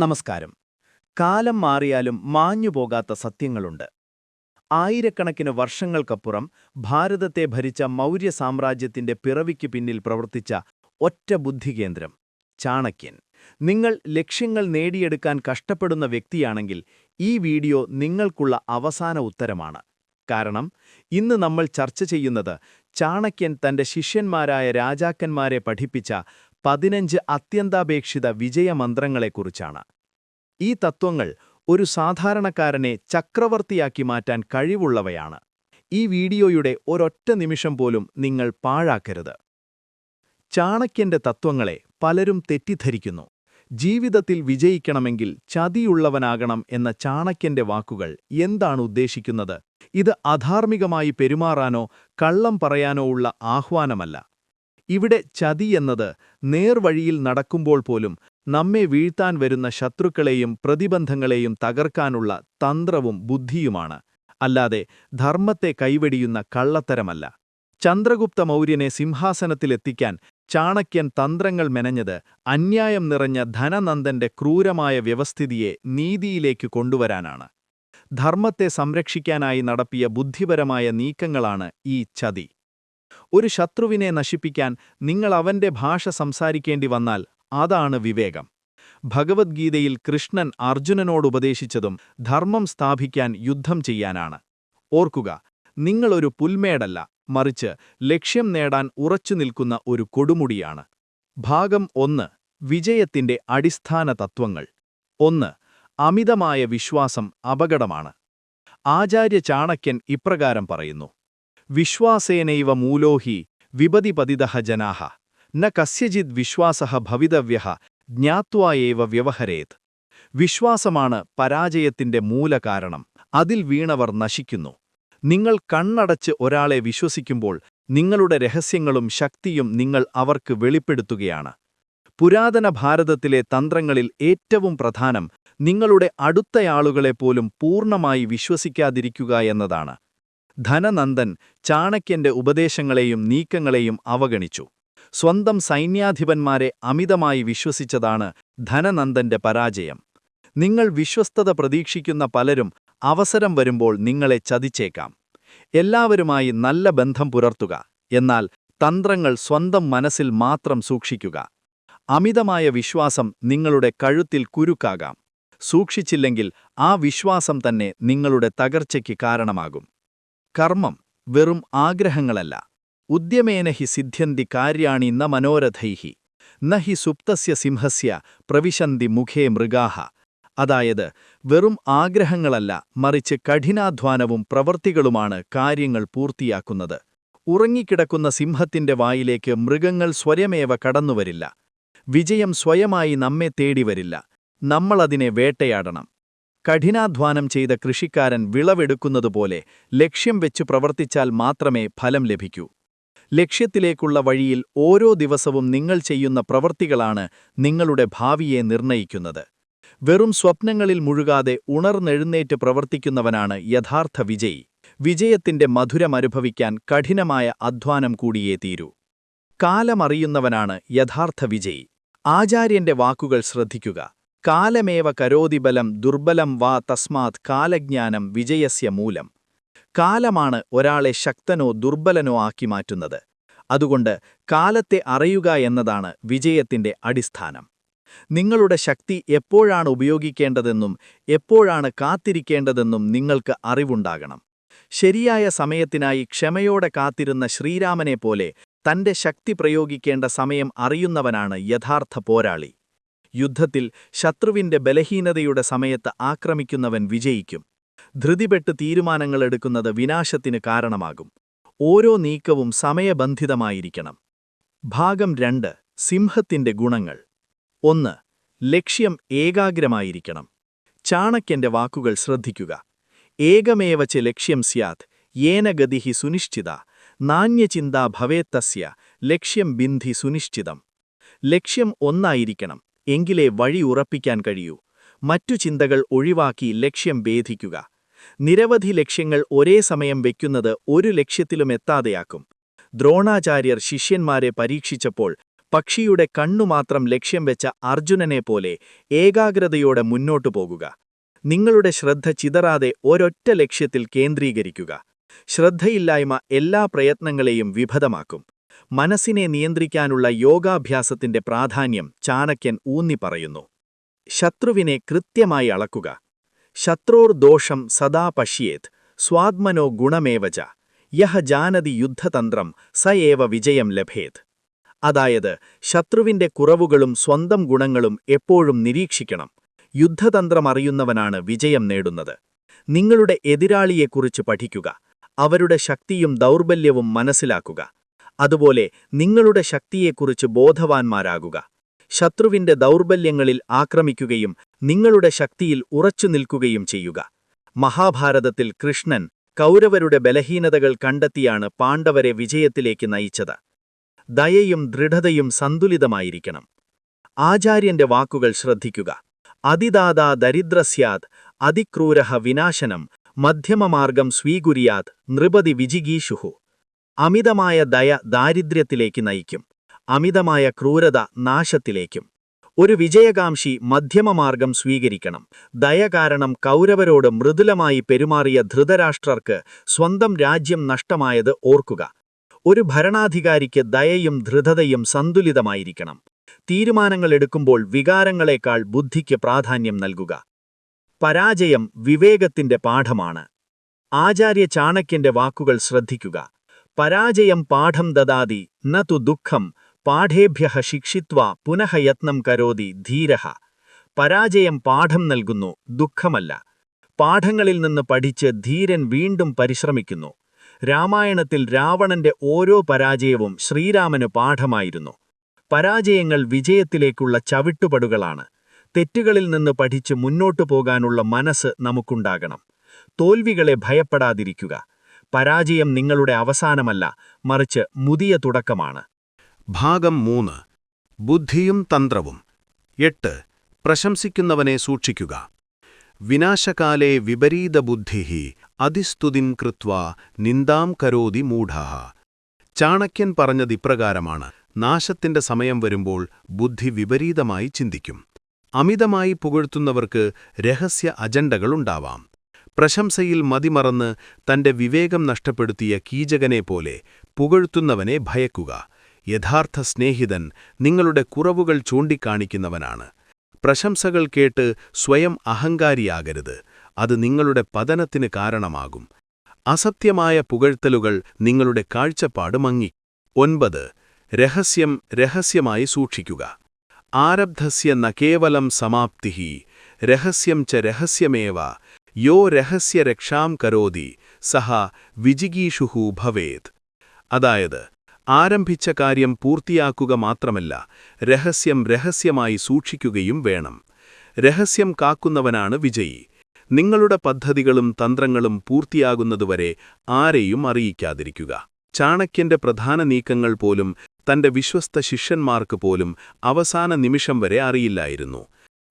നമസ്കാരം. കാലം മാറിയാലും മാഞ്ഞുപോകാത്ത സത്യങ്ങളുണ്ട്. ആയിരക്കണക്കിന് വർഷങ്ങൾക്കപ്പുറം ഭാരതത്തെ ഭരിച്ച മൗര്യ സാമ്രാജ്യത്തിന്റെ പിറവിക്ക് പിന്നിൽ പ്രവർത്തിച്ച ഒറ്റ ബുദ്ധികേന്ദ്രം ചാണക്യൻ. നിങ്ങൾ ലക്ഷ്യങ്ങൾ നേടിയെടുക്കാൻ കഷ്ടപ്പെടുന്ന വ്യക്തിയാണെങ്കിൽ ഈ വീഡിയോ നിങ്ങൾക്കുള്ള അവസാന ഉത്തരമാണ്. കാരണം ഇന്ന് നമ്മൾ ചർച്ച ചെയ്യുന്നത് ചാണക്യൻ തന്റെ ശിഷ്യന്മാരായ രാജാക്കന്മാരെ പഠിപ്പിച്ച പതിനഞ്ച് അത്യന്താപേക്ഷിത വിജയമന്ത്രങ്ങളെക്കുറിച്ചാണ്. ഈ തത്വങ്ങൾ ഒരു സാധാരണക്കാരനെ ചക്രവർത്തിയാക്കി മാറ്റാൻ കഴിവുള്ളവയാണ്. ഈ വീഡിയോയുടെ ഒരൊറ്റ നിമിഷം പോലും നിങ്ങൾ പാഴാക്കരുത്. ചാണക്യന്റെ തത്വങ്ങളെ പലരും തെറ്റിദ്ധരിക്കുന്നു. ജീവിതത്തിൽ വിജയിക്കണമെങ്കിൽ ചതിയുള്ളവനാകണം എന്ന ചാണക്യന്റെ വാക്കുകൾ എന്താണ് ഉദ്ദേശിക്കുന്നത്? ഇത് അധാർമികമായി പെരുമാറാനോ കള്ളം പറയാനോ ഉള്ള ആഹ്വാനമല്ല. ഇവിടെ ചതി എന്നത് നേർവഴിയിൽ നടക്കുമ്പോൾ പോലും നമ്മെ വീഴ്ത്താൻ വരുന്ന ശത്രുക്കളെയും പ്രതിബന്ധങ്ങളെയും തകർക്കാനുള്ള തന്ത്രവും ബുദ്ധിയുമാണ്. അല്ലാതെ ധർമ്മത്തെ കൈവെടിയുന്ന കള്ളത്തരമല്ല. ചന്ദ്രഗുപ്ത മൗര്യനെ സിംഹാസനത്തിലെത്തിക്കാൻ ചാണക്യൻ തന്ത്രങ്ങൾ മെനഞ്ഞത് അന്യായം നിറഞ്ഞ ധനനന്ദന്റെ ക്രൂരമായ വ്യവസ്ഥിതിയെ നീതിയിലേക്ക് കൊണ്ടുവരാനാണ്. ധർമ്മത്തെ സംരക്ഷിക്കാനായി നടപ്പിയ ബുദ്ധിപരമായ നീക്കങ്ങളാണ് ഈ ചതി. ഒരു ശത്രുവിനെ നശിപ്പിക്കാൻ നിങ്ങൾ അവന്റെ ഭാഷ സംസാരിക്കേണ്ടി വന്നാൽ അതാണ് വിവേകം. ഭഗവത്ഗീതയിൽ കൃഷ്ണൻ അർജുനനോടുപദേശിച്ചതും ധർമ്മം സ്ഥാപിക്കാൻ യുദ്ധം ചെയ്യാനാണ്. ഓർക്കുക നിങ്ങളൊരു പുൽമേടല്ല മറിച്ച് ലക്ഷ്യം നേടാൻ ഉറച്ചു നിൽക്കുന്ന ഒരു കൊടുമുടിയാണ്. ഭാഗം ഒന്ന് വിജയത്തിന്റെ അടിസ്ഥാന തത്വങ്ങൾ. ഒന്ന് അമിതമായ വിശ്വാസം അപകടമാണ്. ആചാര്യ ചാണക്യൻ ഇപ്രകാരം പറയുന്നു വിശ്വാസേനൈവ മൂലോഹി വിപതിപതിതഃ ജനാഹ. ന കസ്യജിത് വിശ്വാസഃ ഭവിതവ്യ ജ്ഞാത്വായേവ വ്യവഹരേത്. വിശ്വാസമാണ് പരാജയത്തിന്റെ മൂലകാരണം. അതിൽ വീണവർ നശിക്കുന്നു. നിങ്ങൾ കണ്ണടച്ച് ഒരാളെ വിശ്വസിക്കുമ്പോൾ നിങ്ങളുടെ രഹസ്യങ്ങളും ശക്തിയും നിങ്ങൾ അവർക്ക് വെളിപ്പെടുത്തുകയാണ്. പുരാതന ഭാരതത്തിലെ തന്ത്രങ്ങളിൽ ഏറ്റവും പ്രധാനം നിങ്ങളുടെ അടുത്തയാളുകളെപ്പോലും പൂർണമായി വിശ്വസിക്കാതിരിക്കുക എന്നതാണ്. ധനനന്ദൻ ചാണക്യന്റെ ഉപദേശങ്ങളെയും നീക്കങ്ങളെയും അവഗണിച്ചു. സ്വന്തം സൈന്യാധിപന്മാരെ അമിതമായി വിശ്വസിച്ചതാണ് ധനനന്ദന്റെ പരാജയം. നിങ്ങൾ വിശ്വസ്തത പ്രതീക്ഷിക്കുന്ന പലരും അവസരം വരുമ്പോൾ നിങ്ങളെ ചതിച്ചേക്കാം. എല്ലാവരുമായി നല്ല ബന്ധം പുലർത്തുക എന്നാൽ തന്ത്രങ്ങൾ സ്വന്തം മനസ്സിൽ മാത്രം സൂക്ഷിക്കുക. അമിതമായ വിശ്വാസം നിങ്ങളുടെ കഴുത്തിൽ കുരുക്കാകാം. സൂക്ഷിച്ചില്ലെങ്കിൽ ആ വിശ്വാസം തന്നെ നിങ്ങളുടെ തകർച്ചയ്ക്ക് കാരണമാകും. കർമ്മം വെറും ആഗ്രഹങ്ങളല്ല. ഉദ്യമേന ഹി സിദ്ധ്യന്തി കാര്യാണി ന മനോരഥൈഹി. ന ഹി സുപ്തസ്യ സിംഹസ്യ പ്രവിശന്തി മുഖേ മൃഗാഹ. അതായത് വെറും ആഗ്രഹങ്ങളല്ല മറിച്ച് കഠിനാധ്വാനവും പ്രവൃത്തികളുമാണ് കാര്യങ്ങൾ പൂർത്തിയാക്കുന്നത്. ഉറങ്ങിക്കിടക്കുന്ന സിംഹത്തിന്റെ വായിലേക്ക് മൃഗങ്ങൾ സ്വയമേവ കടന്നുവരില്ല. വിജയം സ്വയമായി നമ്മെ തേടിവരില്ല. നമ്മളതിനെ വേട്ടയാടണം. കഠിനാധ്വാനം ചെയ്ത കൃഷിക്കാരൻ വിളവെടുക്കുന്നതുപോലെ ലക്ഷ്യം വെച്ചു പ്രവർത്തിച്ചാൽ മാത്രമേ ഫലം ലഭിക്കൂ. ലക്ഷ്യത്തിലേക്കുള്ള വഴിയിൽ ഓരോ ദിവസവും നിങ്ങൾ ചെയ്യുന്ന പ്രവൃത്തികളാണ് നിങ്ങളുടെ ഭാവിയെ നിർണയിക്കുന്നത്. വെറും സ്വപ്നങ്ങളിൽ മുഴുകാതെ ഉണർന്നെഴുന്നേറ്റ് പ്രവർത്തിക്കുന്നവനാണ് യഥാർത്ഥ വിജയി. വിജയത്തിന്റെ മധുരമനുഭവിക്കാൻ കഠിനമായ അധ്വാനം കൂടിയേ തീരൂ. കാലമറിയുന്നവനാണ് യഥാർത്ഥ വിജയി. ആചാര്യന്റെ വാക്കുകൾ ശ്രദ്ധിക്കുക. കാലമേവ കരോതി ബലം ദുർബലം വാ തസ്മാത് കാലജ്ഞാനം വിജയസ്യ മൂലം. കാലമാണ് ഒരാളെ ശക്തനോ ദുർബലനോ ആക്കി മാറ്റുന്നത്. അതുകൊണ്ട് കാലത്തെ അറിയുക എന്നതാണ് വിജയത്തിന്റെ അടിസ്ഥാനം. നിങ്ങളുടെ ശക്തി എപ്പോഴാണ് ഉപയോഗിക്കേണ്ടതെന്നും എപ്പോഴാണ് കാത്തിരിക്കേണ്ടതെന്നും നിങ്ങൾക്ക് അറിവുണ്ടാകണം. ശരിയായ സമയത്തിനായി ക്ഷമയോടെ കാത്തിരുന്ന ശ്രീരാമനെ പോലെ തന്റെ ശക്തി പ്രയോഗിക്കേണ്ട സമയം അറിയുന്നവനാണ് യഥാർത്ഥ പോരാളി. യുദ്ധത്തിൽ ശത്രുവിന്റെ ബലഹീനതയുടെ സമയത്ത് ആക്രമിക്കുന്നവൻ വിജയിക്കും. ധൃതിപെട്ട് തീരുമാനങ്ങളെടുക്കുന്നത് വിനാശത്തിന് കാരണമാകും. ഓരോ നീക്കവും സമയബന്ധിതമായിരിക്കണം. ഭാഗം രണ്ട് സിംഹത്തിന്റെ ഗുണങ്ങൾ. ഒന്ന് ലക്ഷ്യം ഏകാഗ്രമായിരിക്കണം. ചാണക്യന്റെ വാക്കുകൾ ശ്രദ്ധിക്കുക. ഏകമേവച്ച് ലക്ഷ്യം സ്യാത് ഏന ഗതിഹി സുനിശ്ചിത നാണ്യചിന്താ ഭവേത്തസ്യ ലക്ഷ്യം ബിന്ധി സുനിശ്ചിതം. ലക്ഷ്യം ഒന്നായിരിക്കണം. എങ്കിലേ വഴി ഉറപ്പിക്കാൻ കഴിയൂ. മറ്റു ചിന്തകൾ ഒഴിവാക്കി ലക്ഷ്യം ഭേദിക്കുക. നിരവധി ലക്ഷ്യങ്ങൾ ഒരേ സമയം വയ്ക്കുന്നത് ഒരു ലക്ഷ്യത്തിലും എത്താതെയാക്കും. ദ്രോണാചാര്യർ ശിഷ്യന്മാരെ പരീക്ഷിച്ചപ്പോൾ പക്ഷിയുടെ കണ്ണുമാത്രം ലക്ഷ്യം വെച്ച അർജുനനെ പോലെ ഏകാഗ്രതയോടെ മുന്നോട്ടു പോകുക. നിങ്ങളുടെ ശ്രദ്ധ ചിതറാതെ ഒരൊറ്റ ലക്ഷ്യത്തിൽ കേന്ദ്രീകരിക്കുക. ശ്രദ്ധയില്ലായ്മ എല്ലാ പ്രയത്നങ്ങളെയും വിഫലമാക്കും. മനസ്സിനെ നിയന്ത്രിക്കാനുള്ള യോഗാഭ്യാസത്തിന്റെ പ്രാധാന്യം ചാണക്യൻ ഊന്നി പറയുന്നു. ശത്രുവിനെ കൃത്യമായി അളക്കുക. ശത്രോർ ദോഷം സദാ പശ്യേത് സ്വാത്മനോ ഗുണമേവച യഹ ജാനതി യുദ്ധതന്ത്രം സയേവ വിജയം ലഭേത്. അതായത് ശത്രുവിന്റെ കുറവുകളും സ്വന്തം ഗുണങ്ങളും എപ്പോഴും നിരീക്ഷിക്കണം. യുദ്ധതന്ത്രം അറിയുന്നവനാണ് വിജയം നേടുന്നത്. നിങ്ങളുടെ എതിരാളിയെക്കുറിച്ച് പഠിക്കുക. അവരുടെ ശക്തിയും ദൗർബല്യവും മനസ്സിലാക്കുക. അതുപോലെ നിങ്ങളുടെ ശക്തിയെക്കുറിച്ച് ബോധവാന്മാരാകുക. ശത്രുവിന്റെ ദൗർബല്യങ്ങളിൽ ആക്രമിക്കുകയും നിങ്ങളുടെ ശക്തിയിൽ ഉറച്ചു നിൽക്കുകയും ചെയ്യുക. മഹാഭാരതത്തിൽ കൃഷ്ണൻ കൗരവരുടെ ബലഹീനതകൾ കണ്ടെത്തിയാണ് പാണ്ഡവരെ വിജയത്തിലേക്ക് നയിച്ചത്. ദയയും ദൃഢതയും സന്തുലിതമായിരിക്കണം. ആചാര്യന്റെ വാക്കുകൾ ശ്രദ്ധിക്കുക. അതിദാദാ ദരിദ്രസ്യാത് അതിക്രൂരഹ വിനാശനം മധ്യമമാർഗം സ്വീകുര്യാത് നൃപതി വിജിഗീഷുഹു. അമിതമായ ദയ ദാരിദ്ര്യത്തിലേക്ക് നയിക്കും. അമിതമായ ക്രൂരത നാശത്തിലേക്കും. ഒരു വിജയകാംക്ഷി മധ്യമമാർഗം സ്വീകരിക്കണം. ദയ കാരണം കൗരവരോട് മൃദുലമായി പെരുമാറിയ ധൃതരാഷ്ട്രർക്ക് സ്വന്തം രാജ്യം നഷ്ടമായത് ഓർക്കുക. ഒരു ഭരണാധികാരിക്ക് ദയയും ധൃതതയും സന്തുലിതമായിരിക്കണം. തീരുമാനങ്ങൾ എടുക്കുമ്പോൾ വികാരങ്ങളെക്കാൾ ബുദ്ധിക്ക് പ്രാധാന്യം നൽകുക. പരാജയം വിവേകത്തിന്റെ പാഠമാണ്. ആചാര്യ ചാണക്യന്റെ വാക്കുകൾ ശ്രദ്ധിക്കുക. പരാജയം പാഠം ദദാതി നു ദുഃഖം പാഠേഭ്യ ശിക്ഷിത്വ പുനഃ യത്നം കരോതി ധീര. പരാജയം പാഠം നൽകുന്നു ദുഃഖമല്ല. പാഠങ്ങളിൽ നിന്ന് പഠിച്ച് ധീരൻ വീണ്ടും പരിശ്രമിക്കുന്നു. രാമായണത്തിൽ രാവണന്റെ ഓരോ പരാജയവും ശ്രീരാമന് പാഠമായിരുന്നു. പരാജയങ്ങൾ വിജയത്തിലേക്കുള്ള ചവിട്ടുപടുകളാണ്. തെറ്റുകളിൽ നിന്ന് പഠിച്ച് മുന്നോട്ടു പോകാനുള്ള മനസ്സ് നമുക്കുണ്ടാകണം. തോൽവികളെ ഭയപ്പെടാതിരിക്കുക. പരാജയം നിങ്ങളുടെ അവസാനമല്ല മറിച്ച് മുതിയ തുടക്കമാണ്. ഭാഗം മൂന്ന്. ബുദ്ധിയും തന്ത്രവും. എട്ട്. പ്രശംസിക്കുന്നവനെ സൂക്ഷിക്കുക. വിനാശകാലേ വിപരീത ബുദ്ധിഹി അതിസ്തുതിൻ കൃത്വ നിന്ദാം കരോതി മൂഢ. ചാണക്യൻ പറഞ്ഞതിപ്രകാരമാണ് നാശത്തിന്റെ സമയം വരുമ്പോൾ ബുദ്ധി വിപരീതമായി ചിന്തിക്കും. അമിതമായി പുകഴ്ത്തുന്നവർക്ക് രഹസ്യ അജണ്ടകളുണ്ടാവാം. പ്രശംസയിൽ മതിമറന്ന് തന്റെ വിവേകം നഷ്ടപ്പെടുത്തിയ കീചകനെ പോലെ പുകഴ്ത്തുന്നവനെ ഭയക്കുക. യഥാർത്ഥ സ്നേഹിതൻ നിങ്ങളുടെ കുറവുകൾ ചൂണ്ടിക്കാണിക്കുന്നവനാണ്. പ്രശംസകൾ കേട്ട് സ്വയം അഹങ്കാരിയാകരുത്. അത് നിങ്ങളുടെ പതനത്തിന് കാരണമാകും. അസത്യമായ പുകഴ്ത്തലുകൾ നിങ്ങളുടെ കാഴ്ചപ്പാട് മങ്ങി. ഒൻപത്. രഹസ്യം രഹസ്യമായി സൂക്ഷിക്കുക. ആരബ്ധസ്യ ന കേവലം സമാപ്തി രഹസ്യം ച രഹസ്യമേവ. യോ രഹസ്യ രക്ഷാം കരോതി സഹ വിജിഗീഷുഹു ഭവേത്. അതായത് ആരംഭിച്ച കാര്യം പൂർത്തിയാക്കുക മാത്രമല്ല രഹസ്യം രഹസ്യമായി സൂക്ഷിക്കുകയും വേണം. രഹസ്യം കാക്കുന്നവനാണ് വിജയി. നിങ്ങളുടെ പദ്ധതികളും തന്ത്രങ്ങളും പൂർത്തിയാകുന്നതുവരെ ആരെയും അറിയിക്കാതിരിക്കുക. ചാണക്യന്റെ പ്രധാന നീക്കങ്ങൾ പോലും തന്റെ വിശ്വസ്ത ശിഷ്യന്മാർക്ക് പോലും അവസാന നിമിഷം വരെ അറിയില്ലായിരുന്നു.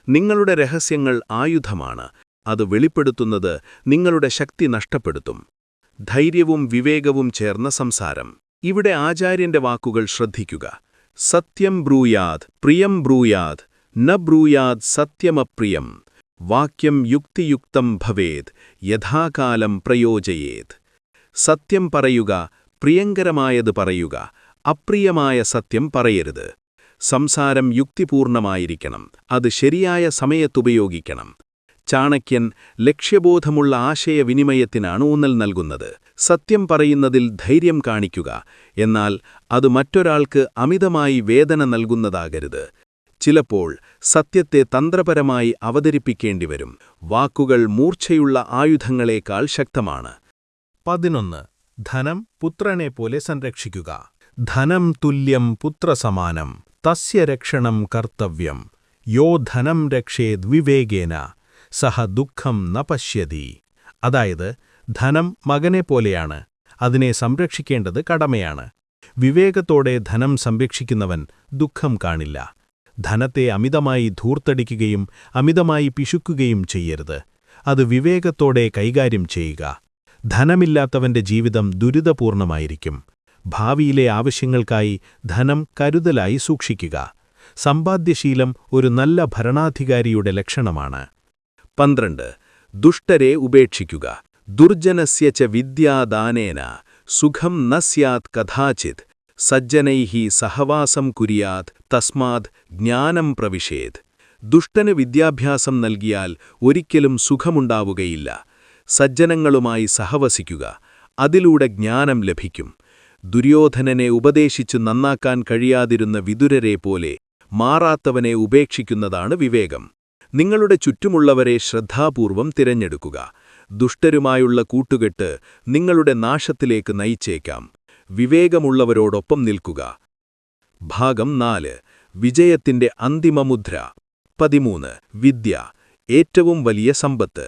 നിങ്ങളുടെ രഹസ്യങ്ങൾ ആയുധമാണ്. അത് വെളിപ്പെടുത്തുന്നത് നിങ്ങളുടെ ശക്തി നഷ്ടപ്പെടുത്തും. ധൈര്യവും വിവേകവും ചേർന്ന സംസാരം. ഇവിടെ ആചാര്യന്റെ വാക്കുകൾ ശ്രദ്ധിക്കുക. സത്യം ബ്രൂയാത് പ്രിയം ബ്രൂയാത് ന ബ്രൂയാത് സത്യമപ്രിയം. വാക്യം യുക്തിയുക്തം ഭവേത് യഥാകാലം പ്രയോജയേത്. സത്യം പറയുക പ്രിയങ്കരമായത് പറയുക അപ്രിയമായ സത്യം പറയരുത്. സംസാരം യുക്തിപൂർണമായിരിക്കണം. അത് ശരിയായ സമയത്തുപയോഗിക്കണം. ചാണക്യൻ ലക്ഷ്യബോധമുള്ള ആശയവിനിമയത്തിനാണ് ഊന്നൽ നൽകുന്നത്. സത്യം പറയുന്നതിൽ ധൈര്യം കാണിക്കുക. എന്നാൽ അത് മറ്റൊരാൾക്ക് അമിതമായി വേദന നൽകുന്നതാകരുത്. ചിലപ്പോൾ സത്യത്തെ തന്ത്രപരമായി അവതരിപ്പിക്കേണ്ടിവരും. വാക്കുകൾ മൂർച്ചയുള്ള ആയുധങ്ങളേക്കാൾ ശക്തമാണ്. പതിനൊന്ന്. ധനം പുത്രനെപ്പോലെ സംരക്ഷിക്കുക. ധനം തുല്യം പുത്രസമാനം. തസ്യ രക്ഷണം കർത്തവ്യം. യോ ധനം രക്ഷേത് വിവേകേന. സഹ ദുഃഖം ന പശ്യതി. അതായത് ധനം മകനെ പോലെയാണ് അതിനെ സംരക്ഷിക്കേണ്ടത് കടമയാണ്. വിവേകത്തോടെ ധനം സംരക്ഷിക്കുന്നവൻ ദുഃഖം കാണില്ല. ധനത്തെ അമിതമായി ധൂർത്തടിക്കുകയും അമിതമായി പിശുക്കുകയും ചെയ്യരുത്. അത് വിവേകത്തോടെ കൈകാര്യം ചെയ്യുക. ധനമില്ലാത്തവന്റെ ജീവിതം ദുരിതപൂർണമായിരിക്കും. ഭാവിയിലെ ആവശ്യങ്ങൾക്കായി ധനം കരുതലായി സൂക്ഷിക്കുക. സമ്പാദ്യശീലം ഒരു നല്ല ഭരണാധികാരിയുടെ ലക്ഷണമാണ്. പന്ത്രണ്ട്. ദുഷ്ടരെ ഉപേക്ഷിക്കുക. ദുർജനസ്യ ച വിദ്യാദാനേന. സുഖം ന സ്യാത് കഥാചിത്. സജ്ജനൈഹി സഹവാസം കുര്യാത്. തസ്മാത് ജ്ഞാനം പ്രവിശേത് ദുഷ്ടന് വിദ്യാഭ്യാസം നൽകിയാൽ ഒരിക്കലും സുഖമുണ്ടാവുകയില്ല. സജ്ജനങ്ങളുമായി സഹവസിക്കുക. അതിലൂടെ ജ്ഞാനം ലഭിക്കും. ദുര്യോധനനെ ഉപദേശിച്ചു നന്നാക്കാൻ കഴിയാതിരുന്ന വിതുരരെ പോലെ മാറാത്തവനെ ഉപേക്ഷിക്കുന്നതാണ് വിവേകം. നിങ്ങളുടെ ചുറ്റുമുള്ളവരെ ശ്രദ്ധാപൂർവം തിരഞ്ഞെടുക്കുക. ദുഷ്ടരുമായുള്ള കൂട്ടുകെട്ട് നിങ്ങളുടെ നാശത്തിലേക്ക് നയിച്ചേക്കാം. വിവേകമുള്ളവരോടൊപ്പം നിൽക്കുക. ഭാഗം നാല്. വിജയത്തിന്റെ അന്തിമമുദ്ര. പതിമൂന്ന്. വിദ്യ. ഏറ്റവും വലിയ സമ്പത്ത്.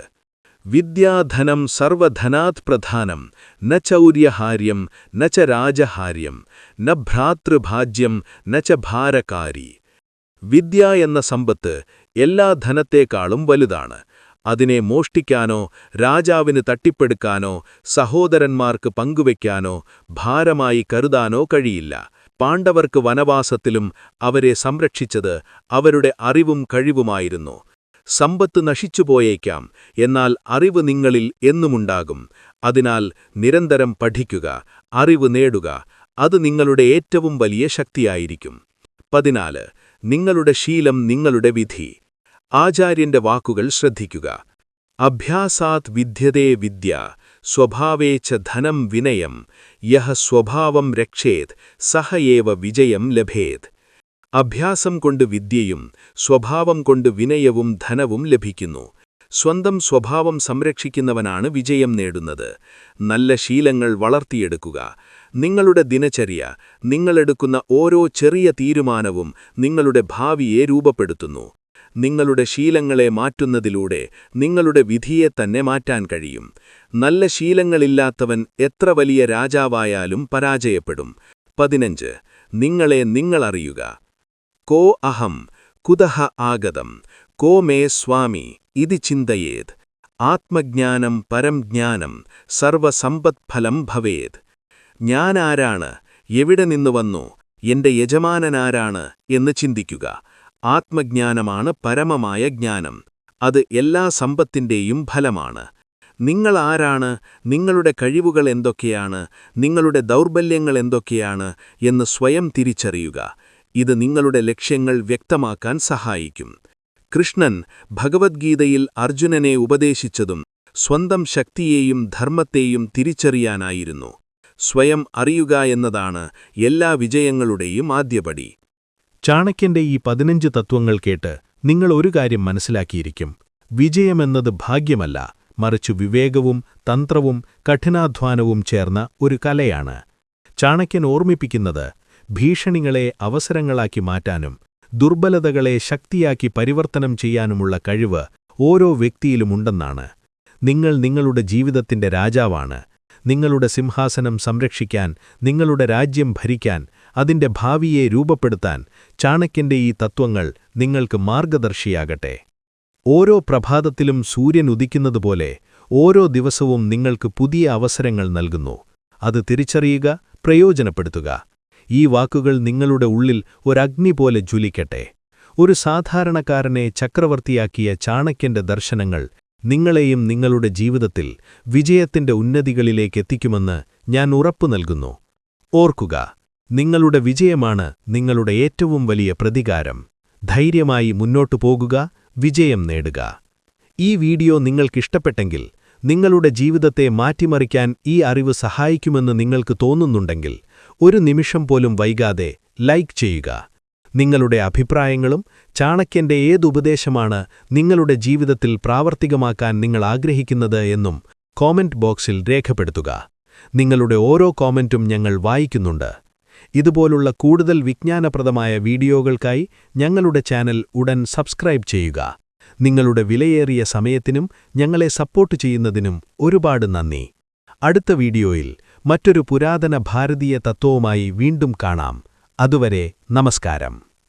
വിദ്യാധനം സർവധനാത് പ്രധാനം. ന ചൗര്യഹാര്യം ന ച രാജഹാര്യം ന ഭ്രാതൃഭാജ്യം ന ച ഭാരകാരി. വിദ്യ എന്ന സമ്പത്ത് എല്ലാ ധനത്തേക്കാളും വലുതാണ്. അതിനെ മോഷ്ടിക്കാനോ രാജാവിന് തട്ടിപ്പെടുക്കാനോ സഹോദരന്മാർക്ക് പങ്കുവയ്ക്കാനോ ഭാരമായി കരുതാനോ കഴിയില്ല. പാണ്ഡവർക്ക് വനവാസത്തിലും അവരെ സംരക്ഷിച്ചത് അവരുടെ അറിവും കഴിവുമായിരുന്നു. സമ്പത്ത് നശിച്ചുപോയേക്കാം എന്നാൽ അറിവ് നിങ്ങളിൽ എന്നുമുണ്ടാകും. അതിനാൽ നിരന്തരം പഠിക്കുക അറിവ് നേടുക അത് നിങ്ങളുടെ ഏറ്റവും വലിയ ശക്തിയായിരിക്കും. പതിനാല് നിങ്ങളുടെ ശീലം നിങ്ങളുടെ വിധി. ആചാര്യന്റെ വാക്കുകൾ ശ്രദ്ധിക്കുക. അഭ്യാസാത് വിദ്യതേ വിദ്യ സ്വഭാവേ ച ധനം വിനയം യഹ സ്വഭാവം രക്ഷേത് സഹയേവ വിജയം ലഭേത്. അഭ്യാസം കൊണ്ട് വിദ്യയും സ്വഭാവം കൊണ്ട് വിനയവും ധനവും ലഭിക്കുന്നു. സ്വന്തം സ്വഭാവം സംരക്ഷിക്കുന്നവനാണ് വിജയം നേടുന്നത്. നല്ല ശീലങ്ങൾ വളർത്തിയെടുക്കുക. നിങ്ങളുടെ ദിനചര്യ നിങ്ങളെടുക്കുന്ന ഓരോ ചെറിയ തീരുമാനവും നിങ്ങളുടെ ഭാവിയെ രൂപപ്പെടുത്തുന്നു. നിങ്ങളുടെ ശീലങ്ങളെ മാറ്റുന്നതിലൂടെ നിങ്ങളുടെ വിധിയെ തന്നെ മാറ്റാൻ കഴിയും. നല്ല ശീലങ്ങളില്ലാത്തവൻ എത്ര വലിയ രാജാവായാലും പരാജയപ്പെടും. പതിനഞ്ച്. നിങ്ങളെ നിങ്ങളറിയുക. കോ അഹം കുതഹ ആഗതം. കോ മേ സ്വാമി ഇതി ചിന്തയേത്. ആത്മജ്ഞാനം പരം ജ്ഞാനം സർവസമ്പത്ഫലം ഭവേത്. ഞാനാരാണ്? എവിടെ നിന്നു വന്നു? എന്റെ യജമാനനാരാണ്? എന്ന് ചിന്തിക്കുക. ആത്മജ്ഞാനമാണ് പരമമായ ജ്ഞാനം. അത് എല്ലാ സമ്പത്തിന്റെയും ഫലമാണ്. നിങ്ങൾ ആരാണ്? നിങ്ങളുടെ കഴിവുകൾ എന്തൊക്കെയാണ്? നിങ്ങളുടെ ദൗർബല്യങ്ങൾ എന്തൊക്കെയാണ്? എന്ന് സ്വയം തിരിച്ചറിയുക. ഇത് നിങ്ങളുടെ ലക്ഷ്യങ്ങൾ വ്യക്തമാക്കാൻ സഹായിക്കും. കൃഷ്ണൻ ഭഗവത്ഗീതയിൽ അർജുനനെ ഉപദേശിച്ചതും സ്വന്തം ശക്തിയെയും ധർമ്മത്തെയും തിരിച്ചറിയാനായിരുന്നു. സ്വയം അറിയുക എന്നതാണ് എല്ലാ വിജയങ്ങളുടെയും ആദ്യപടി. ചാണക്യന്റെ ഈ പതിനഞ്ച് തത്വങ്ങൾ കേട്ട് നിങ്ങൾ ഒരു കാര്യം മനസ്സിലാക്കിയിരിക്കും. വിജയമെന്നത് ഭാഗ്യമല്ല മറിച്ചു വിവേകവും തന്ത്രവും കഠിനാധ്വാനവും ചേർന്ന ഒരു കലയാണ്. ചാണക്യൻ ഓർമ്മിപ്പിക്കുന്നത് ഭീഷണികളെ അവസരങ്ങളാക്കി മാറ്റാനും ദുർബലതകളെ ശക്തിയാക്കി പരിവർത്തനം ചെയ്യാനുമുള്ള കഴിവ് ഓരോ വ്യക്തിയിലുമുണ്ടെന്നാണ്. നിങ്ങൾ നിങ്ങളുടെ ജീവിതത്തിന്റെ രാജാവാണ്. നിങ്ങളുടെ സിംഹാസനം സംരക്ഷിക്കാൻ നിങ്ങളുടെ രാജ്യം ഭരിക്കാൻ അതിന്റെ ഭാവിയെ രൂപപ്പെടുത്താൻ ചാണക്യന്റെ ഈ തത്വങ്ങൾ നിങ്ങൾക്ക് മാർഗദർശിയാകട്ടെ ഓരോ പ്രഭാതത്തിലും സൂര്യൻ ഉദിക്കുന്നതുപോലെ ഓരോ ദിവസവും നിങ്ങൾക്ക് പുതിയ അവസരങ്ങൾ നൽകുന്നു. അത് തിരിച്ചറിയുക പ്രയോജനപ്പെടുത്തുക. ഈ വാക്കുകൾ നിങ്ങളുടെ ഉള്ളിൽ ഒരഗ്നി പോലെ ജ്വലിക്കട്ടെ. ഒരു സാധാരണക്കാരനെ ചക്രവർത്തിയാക്കിയ ചാണക്യന്റെ ദർശനങ്ങൾ നിങ്ങളെയും നിങ്ങളുടെ ജീവിതത്തിൽ വിജയത്തിന്റെ ഉന്നതികളിലേക്കെത്തിക്കുമെന്ന് ഞാൻ ഉറപ്പു നൽകുന്നു. ഓർക്കുക നിങ്ങളുടെ വിജയമാണ് നിങ്ങളുടെ ഏറ്റവും വലിയ പ്രതികാരം. ധൈര്യമായി മുന്നോട്ടു പോകുക വിജയം നേടുക. ഈ വീഡിയോ നിങ്ങൾക്കിഷ്ടപ്പെട്ടെങ്കിൽ നിങ്ങളുടെ ജീവിതത്തെ മാറ്റിമറിക്കാൻ ഈ അറിവ് സഹായിക്കുമെന്ന് നിങ്ങൾക്ക് തോന്നുന്നുണ്ടെങ്കിൽ ഒരു നിമിഷം പോലും വൈകാതെ ലൈക്ക് ചെയ്യുക. നിങ്ങളുടെ അഭിപ്രായങ്ങളും ചാണക്യന്റെ ഏതുപദേശമാണ് നിങ്ങളുടെ ജീവിതത്തിൽ പ്രാവർത്തികമാക്കാൻ നിങ്ങൾ ആഗ്രഹിക്കുന്നത് എന്നും കോമന്റ് ബോക്സിൽ രേഖപ്പെടുത്തുക. നിങ്ങളുടെ ഓരോ കോമന്റും ഞങ്ങൾ വായിക്കുന്നുണ്ട്. ഇതുപോലുള്ള കൂടുതൽ വിജ്ഞാനപ്രദമായ വീഡിയോകൾക്കായി ഞങ്ങളുടെ ചാനൽ ഉടൻ സബ്സ്ക്രൈബ് ചെയ്യുക. നിങ്ങളുടെ വിലയേറിയ സമയത്തിനും ഞങ്ങളെ സപ്പോർട്ട് ചെയ്യുന്നതിനും ഒരുപാട് നന്ദി. അടുത്ത വീഡിയോയിൽ മറ്റൊരു പുരാതന ഭാരതീയ തത്വവുമായി വീണ്ടും കാണാം. അതുവരെ നമസ്കാരം.